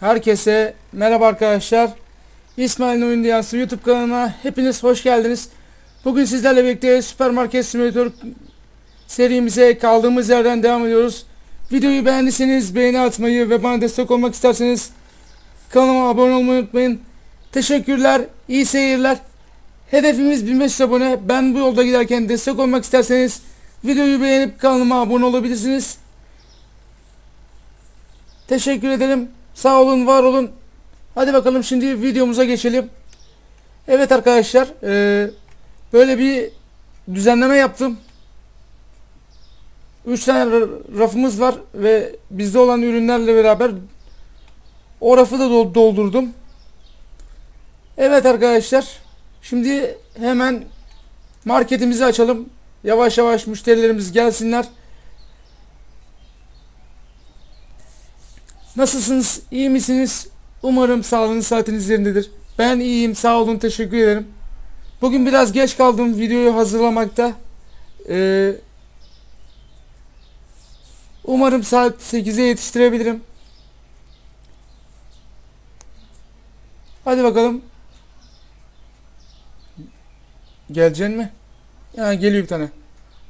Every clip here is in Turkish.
Herkese merhaba arkadaşlar. İsmail'in Oyun Dünyası YouTube kanalına hepiniz hoş geldiniz. Bugün sizlerle birlikte Süpermarket Simulator serimize kaldığımız yerden devam ediyoruz. Videoyu beğendiyseniz beğeni atmayı ve bana destek olmak isterseniz kanalıma abone olmayı unutmayın. Teşekkürler, iyi seyirler. Hedefimiz 1500 abone. Ben bu yolda giderken destek olmak isterseniz videoyu beğenip kanalıma abone olabilirsiniz. Teşekkür ederim. Sağ olun, var olun. Hadi bakalım şimdi videomuza geçelim. Evet arkadaşlar, eee, böyle bir düzenleme yaptım. 3 tane ra- rafımız var ve bizde olan ürünlerle beraber o rafı da dol- doldurdum. Evet arkadaşlar, şimdi hemen marketimizi açalım. Yavaş yavaş müşterilerimiz gelsinler. Nasılsınız? İyi misiniz? Umarım sağlığınız saatiniz yerindedir. Ben iyiyim. Sağ olun. Teşekkür ederim. Bugün biraz geç kaldım videoyu hazırlamakta. Ee, umarım saat 8'e yetiştirebilirim. Hadi bakalım. Geleceksin mi? Ya geliyor bir tane.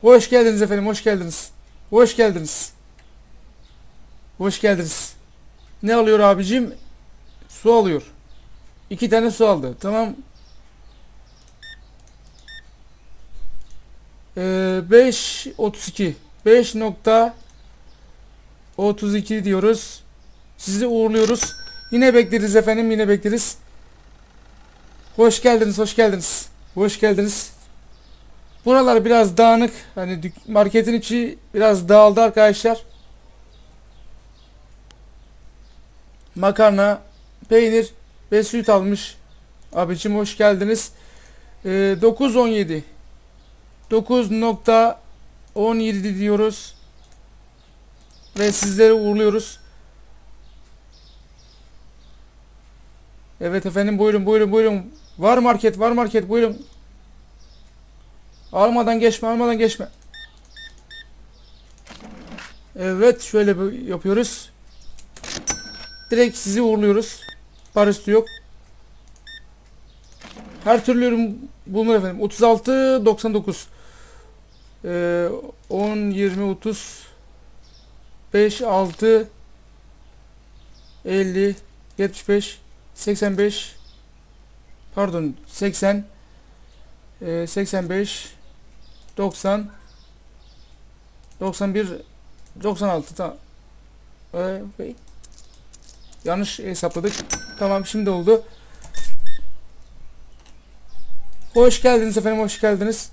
Hoş geldiniz efendim. Hoş geldiniz. Hoş geldiniz. Hoş geldiniz. Ne alıyor abicim? Su alıyor. İki tane su aldı. Tamam. Ee, 5 32 5 nokta 32 diyoruz. Sizi uğurluyoruz. Yine bekleriz efendim. Yine bekleriz. Hoş geldiniz. Hoş geldiniz. Hoş geldiniz. Buralar biraz dağınık. Hani marketin içi biraz dağıldı arkadaşlar. Makarna, peynir ve süt almış. Abicim hoş geldiniz. Ee, 9.17 9.17 diyoruz. Ve sizleri uğurluyoruz. Evet efendim buyurun buyurun buyurun. Var market var market buyurun. Almadan geçme almadan geçme. Evet şöyle yapıyoruz. Direkt sizi uğurluyoruz. Parası yok. Her türlü ürün bulunur efendim. 36 99 ee, 10 20 30 5 6 50 75 85 pardon 80 ee, 85 90 91 96 tamam. Ee. Yanlış hesapladık. Tamam şimdi oldu. Hoş geldiniz efendim hoş geldiniz.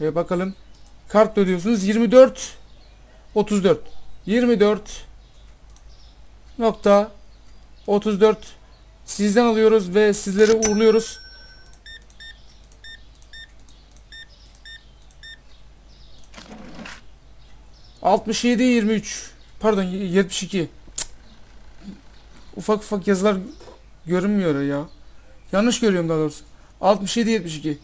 Ve bakalım. Kart ödüyorsunuz 24 34 24 nokta 34 sizden alıyoruz ve sizleri uğurluyoruz. Altmış yedi yirmi üç. Pardon yetmiş iki. Ufak ufak yazılar görünmüyor ya. Yanlış görüyorum daha doğrusu. 67 72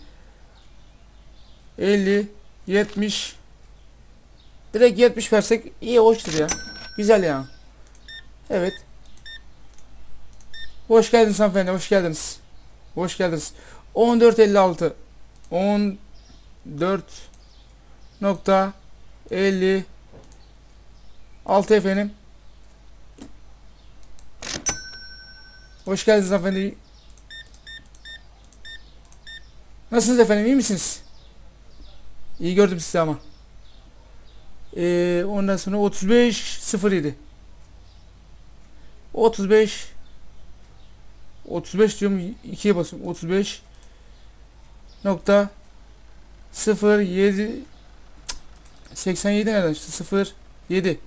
50 70 direkt 70 versek iyi hoştur ya. Güzel ya. Evet. Hoş geldiniz hanımefendi hoş geldiniz. Hoş geldiniz. 14 56 14 nokta 50 6 efendim. Hoş geldiniz efendim. Nasılsınız efendim? iyi misiniz? İyi gördüm sizi ama. Ee, ondan sonra 35 07 35 35 diyorum 2'ye basıyorum. 35 nokta 07 87 nereden işte 0 7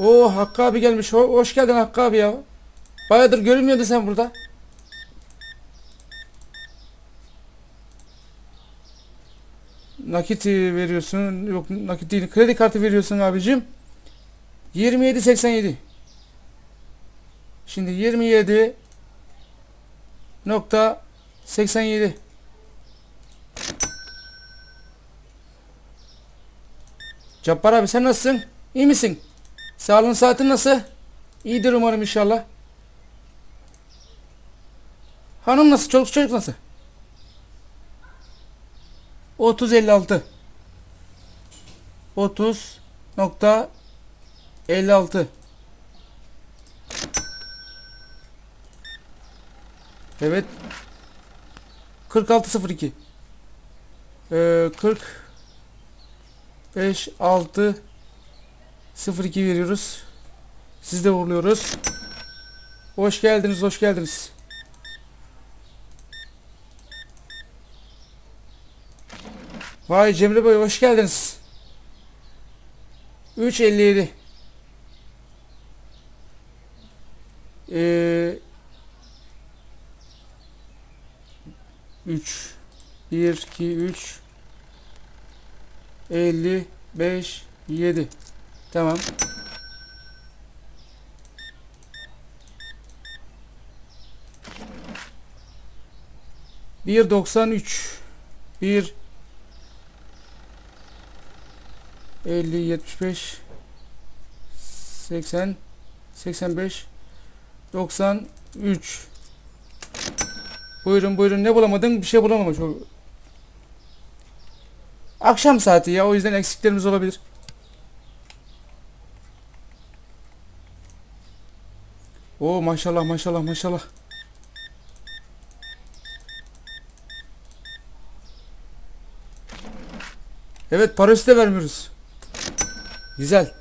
Oo Hakkı abi gelmiş. Ho- hoş geldin Hakkı abi ya. Bayağıdır görünmüyordu sen burada. Nakit veriyorsun. Yok nakit değil. Kredi kartı veriyorsun abicim. 27.87. Şimdi 27 nokta 87. Cabbar abi sen nasılsın? İyi misin? Sağlığın saatin nasıl? İyidir umarım inşallah. Hanım nasıl? Çoluk çocuk nasıl? 30 56 30 nokta 56 Evet 4602 ee, 40 5 6 02 veriyoruz. Siz de uğurluyoruz. Hoş geldiniz, hoş geldiniz. Vay Cemre Bey hoş geldiniz. 357 ee, 3 1 2 3 55 7 Tamam. Bir doksan üç. Bir elli yetmiş beş seksen seksen beş doksan üç Buyurun buyurun ne bulamadın? Bir şey bulamamış. Akşam saati ya o yüzden eksiklerimiz olabilir. Oo maşallah maşallah maşallah. Evet parası da vermiyoruz. Güzel.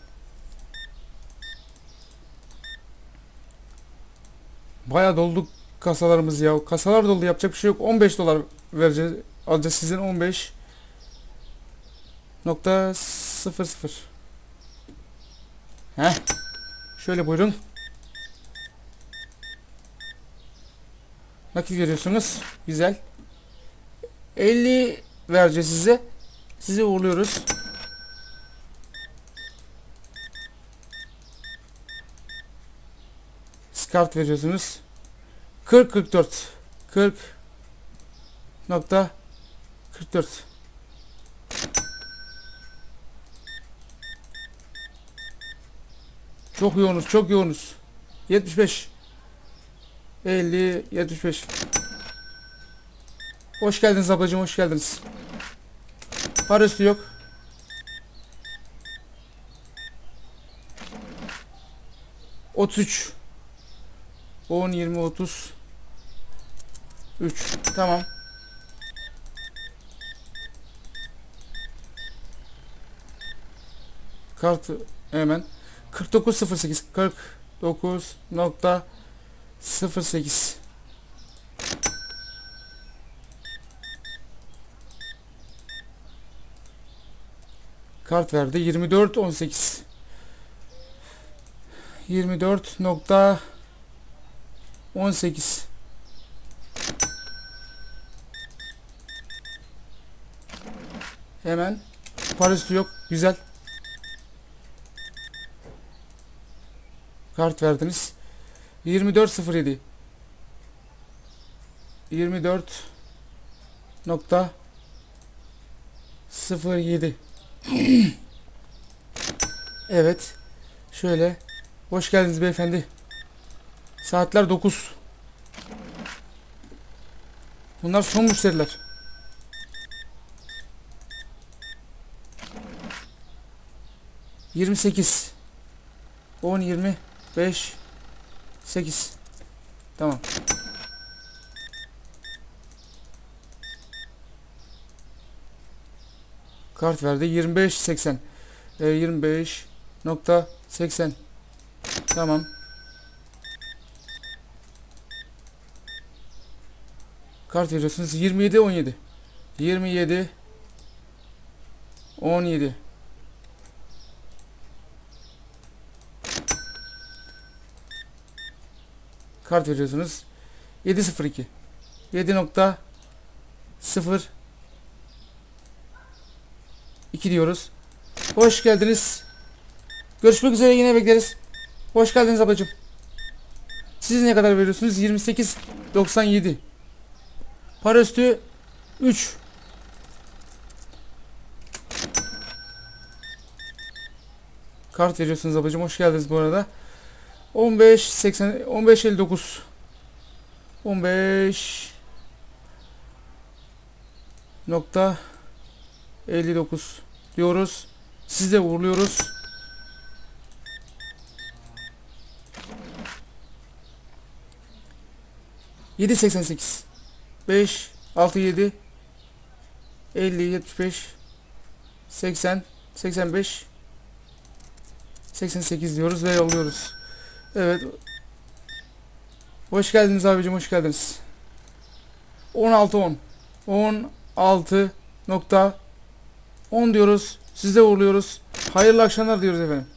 Baya doldu kasalarımız ya. Kasalar doldu yapacak bir şey yok. 15 dolar vereceğiz. Alacağız sizin 15 nokta 00. Heh. Şöyle buyurun. Nakit görüyorsunuz. Güzel. 50 vereceğiz size. Sizi uğurluyoruz. Skart veriyorsunuz. 40 44 40 nokta 44 Çok yoğunuz, çok yoğunuz. 75 50 75 Hoş geldiniz ablacığım, hoş geldiniz. Para üstü yok. Otuz üç. On, yirmi, otuz. Üç. Tamam. Kart hemen. 4908 49 nokta 08 Kart verdi. 24 18 24 nokta 18 Hemen parası yok. Güzel. Kart verdiniz. 2407 24 nokta 07 Evet. Şöyle. Hoş geldiniz beyefendi. Saatler 9. Bunlar son müşteriler. Yirmi sekiz. On yirmi beş. Sekiz. Tamam. Kart verdi. 25 80. E, 25 nokta 80. Tamam. Kart veriyorsunuz. 27 17. 27 17. Kart veriyorsunuz. 702. 7 nokta 0 2 diyoruz. Hoş geldiniz. Görüşmek üzere yine bekleriz. Hoş geldiniz ablacığım. Siz ne kadar veriyorsunuz? 28.97. Para üstü 3. kart veriyorsunuz ablacığım. Hoş geldiniz bu arada. 15 80 15 59 15 nokta 59 diyoruz. Sizi de uğurluyoruz. Yedi seksen sekiz. Beş, altı, yedi. Elli, yetmiş beş. Seksen, seksen beş. Seksen sekiz diyoruz ve yolluyoruz. Evet. Hoş geldiniz abicim, hoş geldiniz. 16 10. 16 nokta 10 diyoruz. Siz de uğurluyoruz. Hayırlı akşamlar diyoruz efendim.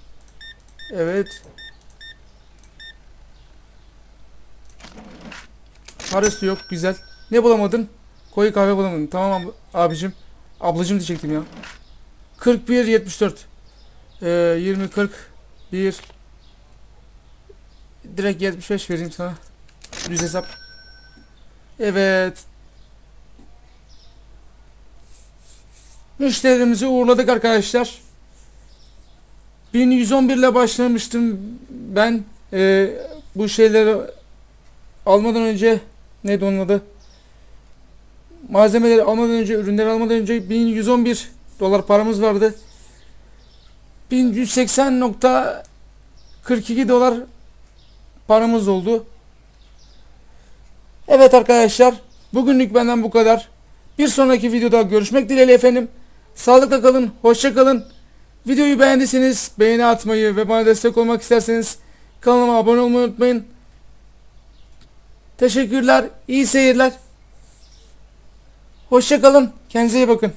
Evet. Parası yok. Güzel. Ne bulamadın? Koyu kahve bulamadın. Tamam ab- abicim. Ablacım diyecektim ya. 41 74. Ee, 20 40 1 Direkt 75 vereyim sana. Düz hesap. Evet. Müşterimizi uğurladık arkadaşlar. 1111 ile başlamıştım ben e, bu şeyleri almadan önce neydi onun? Malzemeleri almadan önce, ürünleri almadan önce 1111 dolar paramız vardı. 1180.42 dolar paramız oldu. Evet arkadaşlar, bugünlük benden bu kadar. Bir sonraki videoda görüşmek dileğiyle efendim. Sağlıkla kalın, hoşça kalın. Videoyu beğendiyseniz beğeni atmayı ve bana destek olmak isterseniz kanalıma abone olmayı unutmayın. Teşekkürler, iyi seyirler. Hoşça kalın, kendinize iyi bakın.